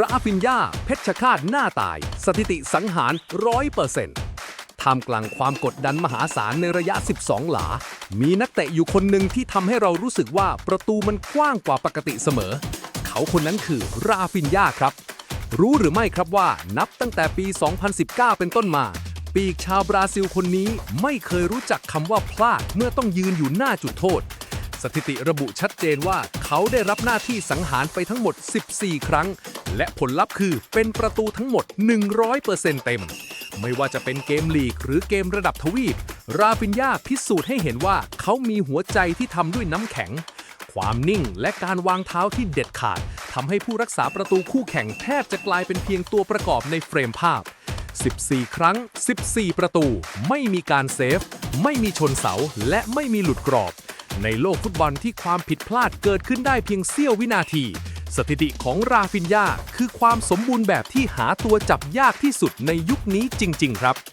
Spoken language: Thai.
ราฟินยาเพชรคาตหน้าตาย สถิติสังหารร้อยเปอร์เซ็นต์ท่ามกลางความกดดันมหาศาลในระยะ 12 หลา มีนักเตะอยู่คนหนึ่งที่ทำให้เรารู้สึกว่าประตูมันกว้างกว่าปกติเสมอ เขาคนนั้นคือราฟินยาครับ รู้หรือไม่ครับว่านับตั้งแต่ปี 2019 เป็นต้นมา ปีกชาวบราซิลคนนี้ไม่เคยรู้จักคำว่าพลาดเมื่อต้องยืนอยู่หน้าจุดโทษ สถิติระบุชัดเจนว่าเขาได้รับหน้าที่สังหารไปทั้งหมด 14 ครั้ง และผลลัพธ์คือเป็นประตูทั้งหมด 100%เต็ม ไม่ว่าจะเป็นเกมลีกหรือเกมระดับทวีป ราฟินยาพิสูจน์ให้เห็นว่าเขามีหัวใจที่ทำด้วยน้ำแข็ง ความนิ่งและการวางเท้าที่เด็ดขาดทำให้ผู้รักษาประตูคู่แข่งแทบจะกลายเป็นเพียงตัวประกอบในเฟรมภาพ 14 ครั้ง 14 ประตู ไม่มีการเซฟ ไม่มีชนเสา และไม่มีหลุดกรอบ ในโลกฟุตบอลที่ความผิดพลาดเกิดขึ้นได้เพียงเสี้ยววินาที สถิติของราฟินยาคือความสมบูรณ์แบบที่หาตัวจับยากที่สุดในยุคนี้จริง ๆ ครับ